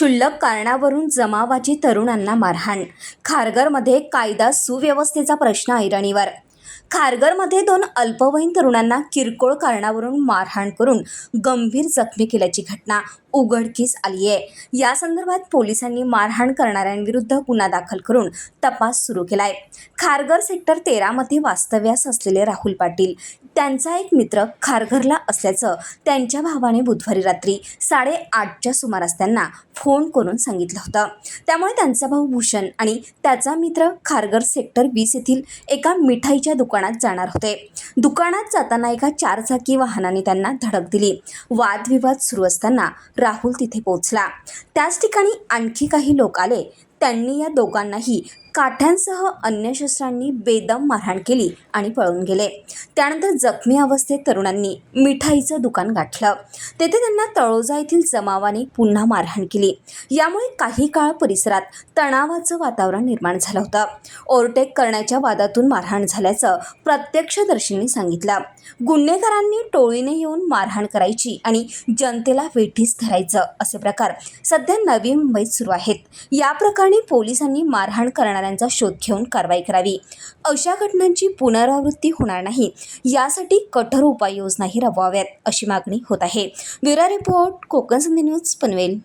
क्षुल्लक कारणावरून जमावाची तरुणांना मारहाण. खारघरमध्ये कायदा सुव्यवस्थेचा प्रश्न ऐरणीवर खारघरमध्ये दोन अल्पवयीन तरुणांना किरकोळ कारणावरून मारहाण करून गंभीर जखमी केल्याची घटना उघडकीस आली आहे. या संदर्भात पोलिसांनी मारहाण करणाऱ्यांविरुद्ध गुन्हा दाखल करून तपास सुरू केला आहे खारघर सेक्टर तेरामध्ये वास्तव्यास असलेले राहुल पाटील त्यांचा एक मित्र खारघरला असल्याचं त्यांच्या भावाने बुधवारी रात्री साडेआठच्या सुमारास त्यांना फोन करून सांगितलं होतं. त्यामुळे त्यांचा भाऊ भूषण आणि त्याचा मित्र खारघर सेक्टर वीस येथील एका मिठाईच्या दुकानात जाणार होते. दुकानात जाताना एका चारचाकी वाहनाने त्यांना धडक दिली. वादविवाद सुरू असताना राहुल तिथे पोहोचला. त्याच ठिकाणी आणखी काही लोक आले. त्यांनी या दोघांनाही काठ्यांसह अन्य शस्त्रांनी बेदम मारहाण केली आणि पळून गेले. त्यानंतर जखमी अवस्थेत तरुणांनी मिठाईचं दुकान गाठलं. तेथे त्यांना तळोजा येथील जमावाने पुन्हा मारहाण केली. यामुळे काही काळ परिसरात तणावाचं वातावरण निर्माण झालं होतं. ओव्हरटेक करण्याच्या वादातून मारहाण झाल्याचं प्रत्यक्षदर्शींनी सांगितलं. गुन्हेगारांनी टोळीने येऊन मारहाण करायची आणि जनतेला वेठीस धरायचं असे प्रकार सध्या नवी मुंबईत सुरू आहेत. या प्रकरणी पोलिसांनी मारहाण करणाऱ्यांचा शोध घेऊन कारवाई करावी. अशा घटनांची पुनरावृत्ती होणार नाही. यासाठी कठोर उपाययोजनाही राबवाव्यात अशी मागणी होत आहे. ब्युरो रिपोर्ट कोकण संधी न्यूज पनवेल.